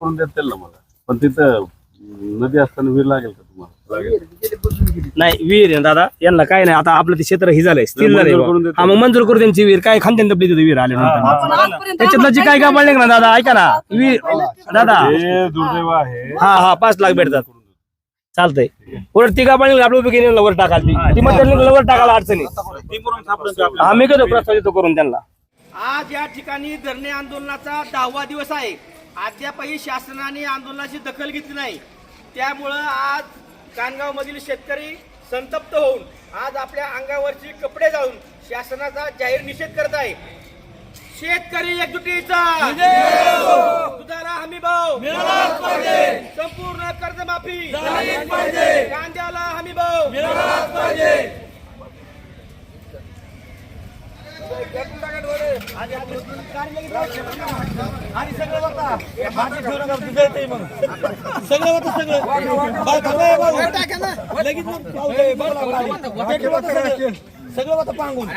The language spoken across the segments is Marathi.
करून देतील ना मला. पण तिथं नदी असताना विहीर लागेल का तुम्हाला? लागेल. नाही विहीर आहे दादा. यांना काय नाही आता आपलं ते क्षेत्र हे झालंय. स्थिर झालंय मंजूर करून बा. देतो. हा मग मंजूर करू त्यांची विहीर. काय खांद्यान दबली तिथे विहीर आले नंतर. त्याच्यातलं जी काय काय पडले ना दादा ऐका ना. विहीर. दादा. हे दुर्दैव आहे. हा हा पाच लाख भेटतात. चालतंय. उलट ती का पाणी आपलं उभी केली वर टाकाल ती. ती म्हणतात वर टाकायला अडचणी हा मी घेतो प्रस्ताव देतो करून त्यांना. आज या ठिकाणी धरणे आंदोलनाचा दहावा दिवस आहे. अद्यापही शासनाने आंदोलनाची दखल घेतली नाही. त्यामुळं आज कानगाव मधील शेतकरी संतप्त होऊन आज आपल्या अंगावरची कपडे जाळून शासनाचा जाहीर निषेध करत आहे. शेतकरी एकजुटीचा दुधाला हमी भाव! संपूर्ण कर्जमाफी! कांद्याला हमी भाव! आणि सगळं बघा भाजी ठेवू नका तुझं येतंय मग सगळं होतं सगळं सगळं लगेच मग पाऊस आहे, बघा, बघा. सगळं. सगळं होतं पांगून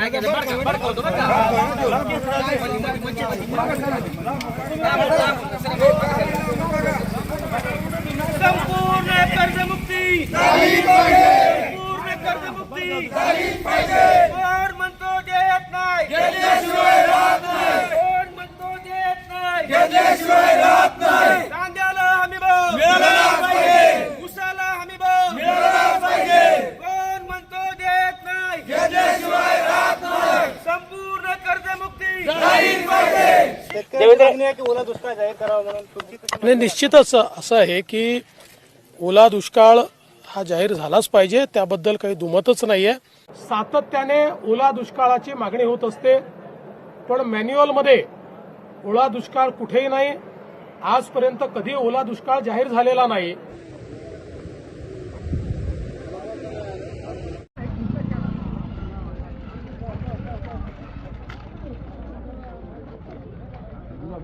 संपूर्ण कर्जमुक्ती संपूर्ण कर्जमुक्ती कोण म्हणतो देत नाही कोण म्हणतो देत नाही कांद्याला हमी भाव उसाला हमी भाव कोण म्हणतो देत नाही संपूर्ण कर्जमुक्ती नाही निश्चितच असं आहे की ओला दुष्काळ हा जाहीर झालाच पाहिजे. त्याबद्दल काही दुमतच नाहीये. सातत्याने ओला दुष्काळाची मागणी होत असते. पण मॅन्युअलमध्ये ओला दुष्काळ कुठेही नाही. आजपर्यंत कधी ओला दुष्काळ जाहीर झालेला नाही.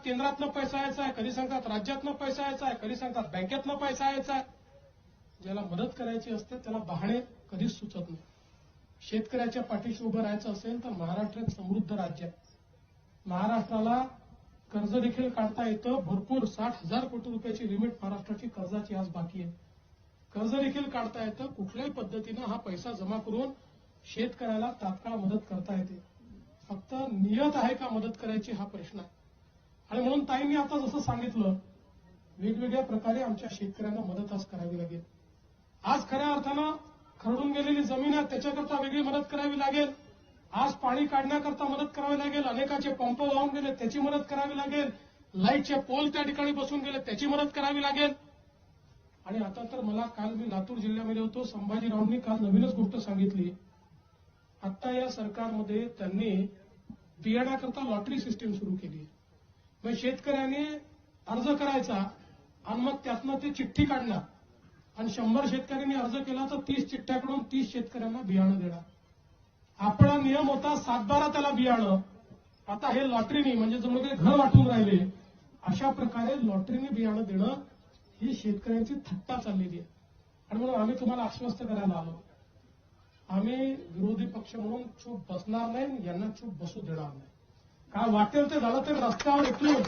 सांगतात केंद्रातनं पैसा यायचा आहे कधी सांगतात राज्यातनं पैसा यायचा आहे कधी सांगतात बँकेतनं पैसा यायचा आहे. ज्याला मदत करायची असते त्याला बहाणे कधीच सुचत नाही. शेतकऱ्याच्या पाठीशी उभं राहायचं असेल तर महाराष्ट्र एक समृद्ध राज्य आहे. महाराष्ट्राला कर्ज देखील काढता येतं भरपूर साठ हजार कोटी रुपयाची लिमिट महाराष्ट्राची कर्जाची आज बाकी आहे. कर्ज देखील काढता येतं कुठल्याही पद्धतीनं हा पैसा जमा करून शेतकऱ्याला तात्काळ मदत करता येते. फक्त नियत आहे का मदत करायची हा प्रश्न आहे. आणि म्हणून ताईंनी आता जसं सांगितलं वेगवेगळ्या प्रकारे आमच्या शेतकऱ्यांना मदत आज करावी लागेल. आज खऱ्या अर्थानं खरडून गेलेली जमीन आहे त्याच्याकरता वेगळी मदत करावी लागेल. आज पाणी काढण्याकरता मदत करावी लागेल अनेकाचे पंप वाहून गेले त्याची मदत करावी लागेल. लाईटचे पोल त्या ठिकाणी बसून गेले त्याची मदत करावी लागेल. आणि आता तर मला काल मी लातूर जिल्ह्यामध्ये होतो संभाजीरावांनी काल नवीनच गोष्ट सांगितली. आता या सरकारमध्ये त्यांनी बियाण्याकरता लॉटरी सिस्टीम सुरू केली मग शेतकऱ्याने अर्ज करायचा आणि मग त्यातनं ते चिठ्ठी काढणार. आणि शंभर शेतकऱ्यांनी अर्ज केला तर तीस चिठ्ठ्याकडून तीस शेतकऱ्यांना बियाणं देणार. आपला नियम होता सातबारा त्याला बियाणं. आता हे लॉटरीनी म्हणजे जणू काही घर वाटून राहिले अशा प्रकारे लॉटरीने बियाणं देणं ही शेतकऱ्यांची थट्टा चाललेली आहे. आणि म्हणून आम्ही तुम्हाला आश्वस्त करायला आलो. आम्ही विरोधी पक्ष म्हणून चूप बसणार नाही यांना चूप बसू देणार नाही. काय वाटेल ते झालं तर रस्त्यावर उतरून.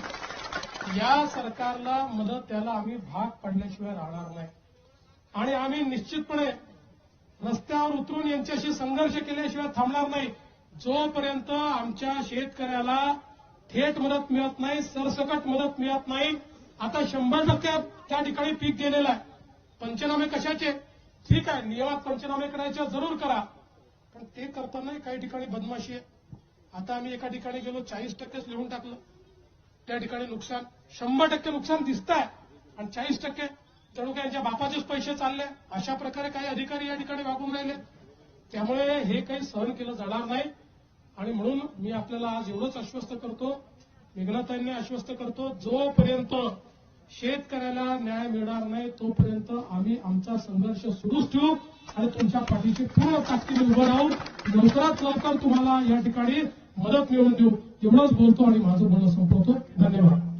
या सरकारला मदत त्याला आम्ही भाग पडल्याशिवाय राहणार नाही. आणि आम्ही निश्चितपणे रस्त्यावर उतरून यांच्याशी संघर्ष केल्याशिवाय थांबणार नाही. जोपर्यंत आमच्या शेतकऱ्याला थेट मदत मिळत नाही सरसकट मदत मिळत नाही आता शंभर टक्के त्या ठिकाणी पीक गेलेलं आहे. पंचनामे कशाचे? ठीक आहे नियमात पंचनामे करायचे जरूर करा. पण ते करताना काही ठिकाणी बदमाशी आहे. आता आम्ही एका ठिकाणी गेलो चाळीस टक्केच लिहून टाकलं. त्या ठिकाणी नुकसान शंभर टक्के नुकसान दिसत आहे आणि चाळीस टक्के जणू काय यांच्या बापाचेच पैसे चालले. अशा प्रकारे काही अधिकारी या ठिकाणी वागून राहिले. त्यामुळे हे काही सहन केलं जाणार नाही. आणि म्हणून मी आपल्याला आज एवढंच आश्वस्त करतो. मेघनाथांनी आश्वस्त करतो जोपर्यंत शेतकऱ्याला न्याय मिळणार नाही तोपर्यंत आम्ही आमचा संघर्ष सुरूच ठेवू. आणि तुमच्या पाठीशी पूर्ण ताकदीने उभं राहू. लवकरात लवकर तुम्हाला या ठिकाणी मदत मिळवून देऊ. एवढंच बोलतो आणि माझं बोलणं संपवतो. धन्यवाद.